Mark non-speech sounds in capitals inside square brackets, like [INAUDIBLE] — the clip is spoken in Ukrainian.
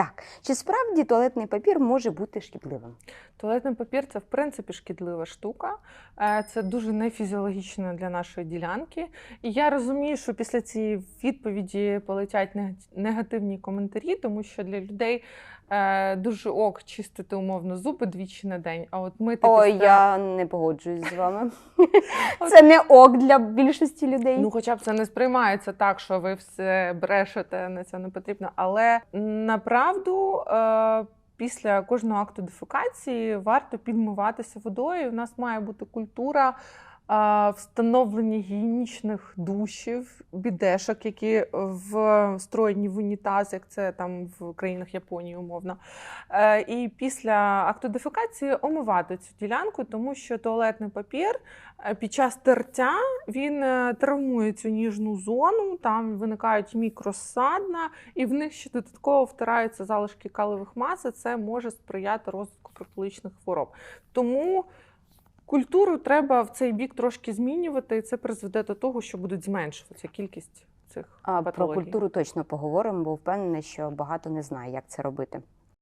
Так, чи справді туалетний папір може бути шкідливим? Туалетний папір це в принципі шкідлива штука. Е, Це дуже нефізіологічно для нашої ділянки. І я розумію, що після цієї відповіді полетять негативні коментарі, тому що для людей е, дуже ок чистити умовно зуби двічі на день. А от мити Ой, після... я не погоджуюсь з вами. [LAUGHS] Це не ок для більшості людей. Ну, хоча б це не сприймається так, що ви все брешете, на це не потрібно. Але направду. Е- Після кожного акту дефекації варто підмиватися водою. У нас має бути культура встановлення гігієнічних душів, бідешок, які встроєні в унітаз, як це там в країнах Японії умовно. Е, І після акту дефекації омивати цю ділянку, тому що туалетний папір е, під час тертя він е, травмує цю ніжну зону, там виникають мікросадна, і в них ще додатково втираються залишки калових мас, і це може сприяти розвитку профілічних хвороб. Тому культуру треба в цей бік трошки змінювати, і це призведе до того, що будуть зменшуватися кількість цих А про культуру точно поговоримо, бо впевнена, що багато не знає, як це робити.